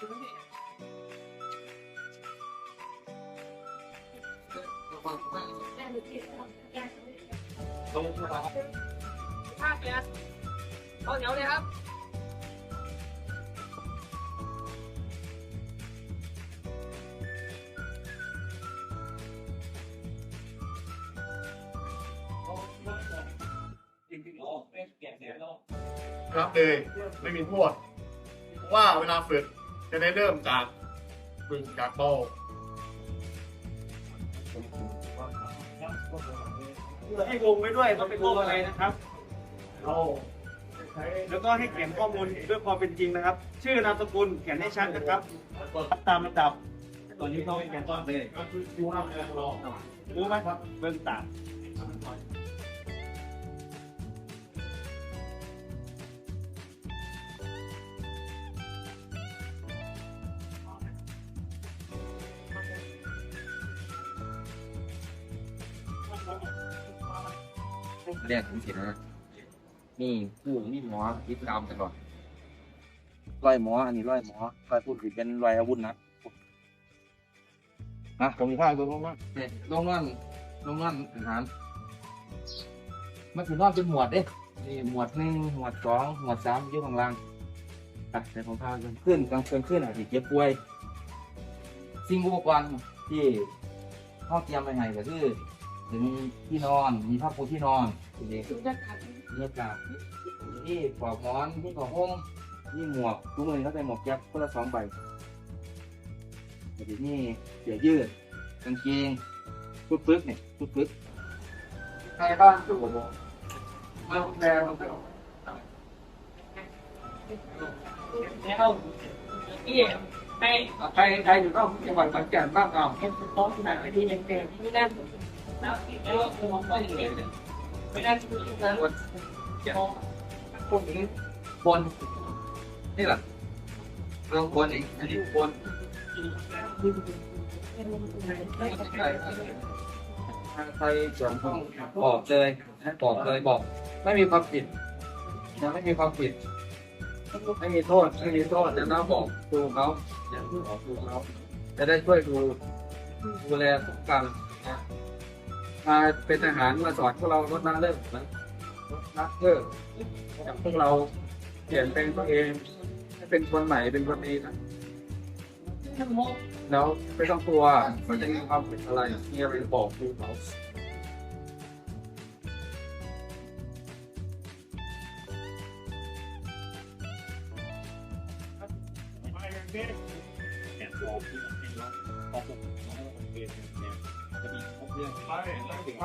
ตรงนะครับภาคเนี่ยเอาเหนียวเลยครับครับเลยไม่มีโทษเพราะว่าเวลาฝึก จะได้เริ่มจากฝึกจากเบาให้วงไว้ด้วยว่าเป็นวงอะไรนะครับเราใช้แล้วก็ให้เขียนข้อมูลด้วยความเป็นจริงนะครับ ชื่อนามสกุลเขียนให้ชัดนะครับตามลำดับตอนนี้เขาเขียนต้นเลยก็คือดูหน้าเวลาเรารู้ไหมครับเบื้องตา เรียกผมสินะนี่ผู้มีหมอติดตามตลอดร้อยหมอ อันนี้ร้อยหมอร้อยพูดสิเป็นร้อยอาวุธนะนะผมมีข้าวตัวลงมาเฮ้ยลงนั่นลงนั่นทหารมันคือนอนเป็นหมวดเด้นี่หมวดหนึ่งหมวดสองหมวดสามอยู่ข้างล่างอะแต่ผมพากันขึ้นกลางคืนขึ้นอะที่เจ็บป่วย สิ่งอุปกรณ์ที่ห้องเตรียมไปให้ก็คือ ถึงที่นอน มีผ้าปูที่นอนเด็กนี่กาบนี่ปลอกหมอนนี่ปลอกห้องนี่หมวกทุกคนเขาใส่หมวกแก๊ปคนละสองใบเดี๋ยวนี่เสื้อยืดกางเกงปึ๊กปึ๊กเนี่ยปึ๊กปึ๊กใครบ้านตู้ผมมาแรงมันก็แล้วพี่ไปใครใครอยู่ก็จังหวัดขอนแก่นบ้างเอาเห็นโต๊ะหนังที่แดงๆที่นั่น แล้วแล้วมองไปเห็นไม่ได้ทุกคนพวกนี้บนนี่แหละเรื่องบนอีกอันนี้บนใครส่วนต้องบอกเลยนะบอกเลยบอก ไม่มีความผิดนะไม่มีความผิด ไม่มีโทษไม่มีโทษจะต้องบอกครูเขาอย่างที่บอกครูเขาจะได้ช่วยดูดูแลทุกการนะ มาเป็นทหารมาสอนพวกเราลดน้ำเลิกนะลดน้ำเลิกจากพวกเราเปลี่ยนเป็นตัวเองให้เป็นคนใหม่เป็นคนดีนะแล้วไม่ต้องกลัวมันจะมีความผิดอะไรมีอะไรบอกครูเขาเไป